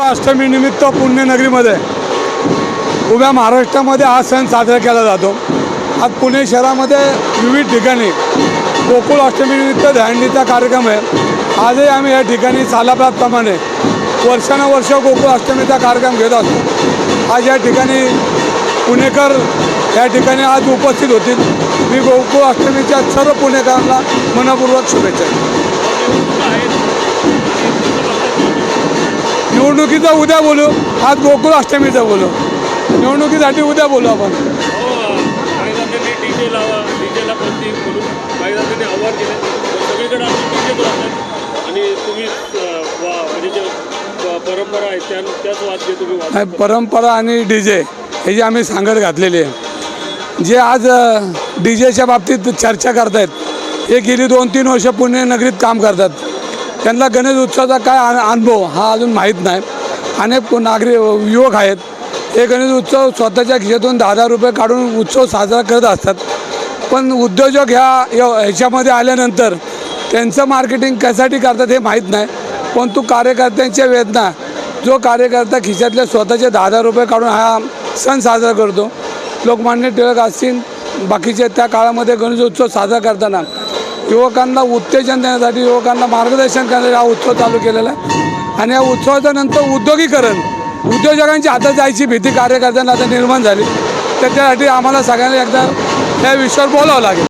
अष्टमी निमित्त पुण्यनगरीमध्ये उभ्या महाराष्ट्रामध्ये हा सण साजरा केला जातो. आज पुणे शहरामध्ये विविध ठिकाणी गोकुळ अष्टमीनिमित्त दहंडीचा कार्यक्रम आहे. आजही आम्ही या ठिकाणी सालाप्रमाणे वर्षानुवर्ष गोकुळ अष्टमीचा कार्यक्रम घेत असतो. आज या ठिकाणी पुणेकर या ठिकाणी आज उपस्थित होतील. मी गोकुळ अष्टमीच्या सर्व पुणेकरांना मनपूर्वक शुभेच्छा निवडणुकीचं उद्या बोलू. आज गोकुळ अष्टमीचं बोलू. निवडणुकीसाठी उद्या बोलू आपण. वा म्हणजे. नाही, परंपरा आणि डी जे हे जे आम्ही सांगत घातलेली आहे. जे आज डी जेच्या बाबतीत चर्चा करतायत हे गेली दोन तीन वर्ष पुणे नगरीत काम करतात. त्यांना गणेश उत्सवाचा काय अनुभव हा अजून माहीत नाही. अनेक नागरिक युवक आहेत. हे गणेश उत्सव स्वतःच्या खिशातून दहा हजार रुपये काढून उत्सव साजरा करत असतात. पण उद्योजक ह्या ह्याच्यामध्ये आल्यानंतर त्यांचं मार्केटिंग कशासाठी करतात हे माहीत नाही. पण तो कार्यकर्त्यांच्या वेदना जो कार्यकर्ता खिशातले स्वतःचे दहा हजार रुपये काढून हा सण साजरा करतो. लोकमान्य टिळक असतील बाकीचे त्या काळामध्ये गणेशोत्सव साजरा करताना युवकांना उत्तेजन देण्यासाठी युवकांना मार्गदर्शन करण्यासाठी हा उत्सव चालू केलेला आहे. आणि या उत्सवाच्या नंतर उद्योगीकरण उद्योजकांच्या हातात जायची भीती कार्यकर्त्यांना आता निर्माण झाली. तर त्यासाठी आम्हाला सगळ्यांना एकदा या विषयावर बोलावं लागेल.